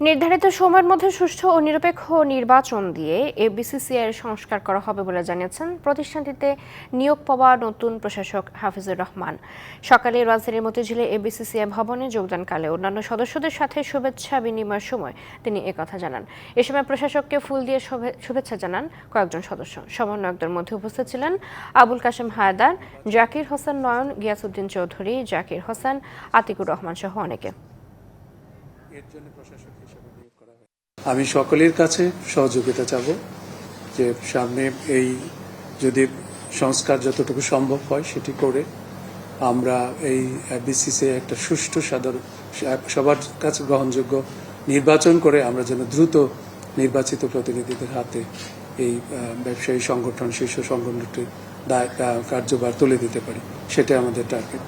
নির্ধারিত সময়ের মধ্যে সুষ্ঠু ও নিরপেক্ষ নির্বাচন দিয়ে এবিসিসিআই এর সংস্কার করা হবে বলে জানিয়েছেন প্রতিষ্ঠানটিতে নিয়োগ পাওয়া নতুন প্রশাসক হাফিজুর রহমান। সকালে রাজধানীর মতিঝিলে এবিসিসিআই ভবনে যোগদানকালে অন্যান্য সদস্যদের সাথে শুভেচ্ছা বিনিময়ের সময় তিনি একথা জানান। এ সময় প্রশাসককে ফুল দিয়ে শুভে- শুভেচ্ছা জানান কয়েকজন সদস্য। সমন্বয়কদের মধ্যে উপস্থিত ছিলেন আবুল কাশেম হায়দার, জাকির হোসেন নয়ন, গিয়াসউদ্দিন চৌধুরী, জাকির হোসেন, আতিকুর রহমান সহ অনেকে। এর জন্য প্রশাসক হিসেবে নিয়োগ করা হয় আমি সকলের কাছে সহযোগিতা চাব যে সামনে এই যদি সংস্কার যতটুকু সম্ভব হয় সেটি করে আমরা এই বিসিসি একটা সুষ্ঠু সাধারণ সবার কাছে গ্রহণযোগ্য নির্বাচন করে আমরা যেন দ্রুত নির্বাচিত প্রতিনিধিদের হাতে এই ব্যবসায়ী সংগঠন, শীর্ষ সংগঠনটির দায় কার্যভার তুলে দিতে পারি। সেটাই আমাদের টার্গেট।